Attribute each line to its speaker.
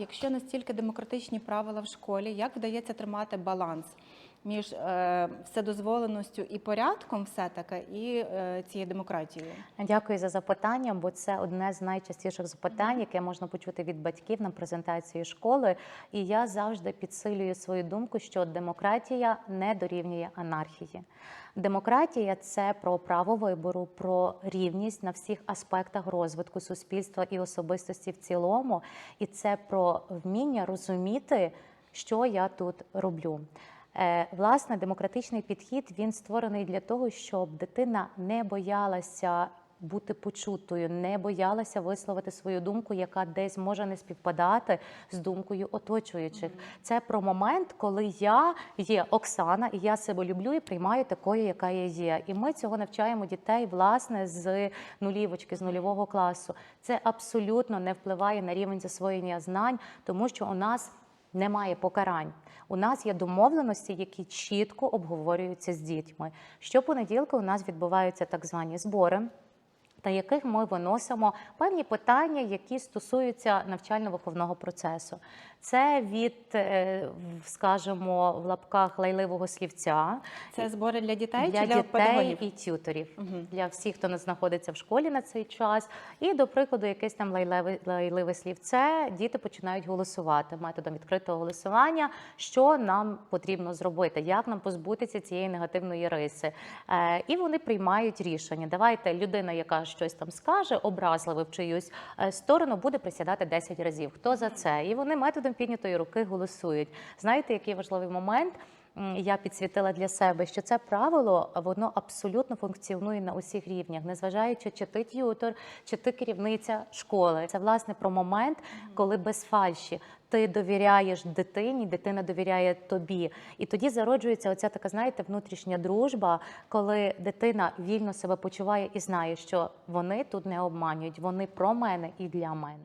Speaker 1: Якщо настільки демократичні правила в школі, як вдається тримати баланс між е, вседозволеністю і порядком, все таки, і е, цією демократією?
Speaker 2: Дякую за запитання, бо це одне з найчастіших запитань, яке можна почути від батьків на презентації школи. І я завжди підсилюю свою думку, що демократія не дорівнює анархії. Демократія це про право вибору, про рівність на всіх аспектах розвитку суспільства і особистості в цілому, і це про вміння розуміти, що я тут роблю. Е, Власне, демократичний підхід він створений для того, щоб дитина не боялася бути почутою, не боялася висловити свою думку, яка десь може не співпадати з думкою оточуючих. Це про момент, коли я є Оксана, і я себе люблю і приймаю такою, яка я є. І ми цього навчаємо дітей власне з нулівочки, з нульового класу. Це абсолютно не впливає на рівень засвоєння знань, тому що у нас немає покарань. У нас є домовленості, які чітко обговорюються з дітьми. Щопонеділка у нас відбуваються так звані збори. Та яких ми виносимо певні питання, які стосуються навчально-виховного процесу. Це від, е, скажімо, в лапках лайливого слівця
Speaker 1: Це збори для дітей
Speaker 2: для
Speaker 1: чи для
Speaker 2: дітей
Speaker 1: педагогів?
Speaker 2: і тюторів,
Speaker 1: Мгм.
Speaker 2: для всіх, хто не знаходиться в школі на цей час. І, до прикладу, якесь там лайливе, лайливе слівце, діти починають голосувати методом відкритого голосування, що нам потрібно зробити, як нам позбутися цієї негативної риси. Е, і вони приймають рішення. Давайте людина, яка щось там скаже, образливе в чиюсь е, сторону, буде присідати 10 разів. Хто за це? І вони методом піднятої руки голосують. Знаєте, який важливий момент? Я підсвітила для себе, що це правило воно абсолютно функціонує на усіх рівнях, незважаючи, чи ти т'ютор, чи ти керівниця школи. Це власне про момент, коли без фальші ти довіряєш дитині, дитина довіряє тобі. І тоді зароджується оця така, знаєте, внутрішня дружба, коли дитина вільно себе почуває і знає, що вони тут не обманюють, вони про мене і для мене.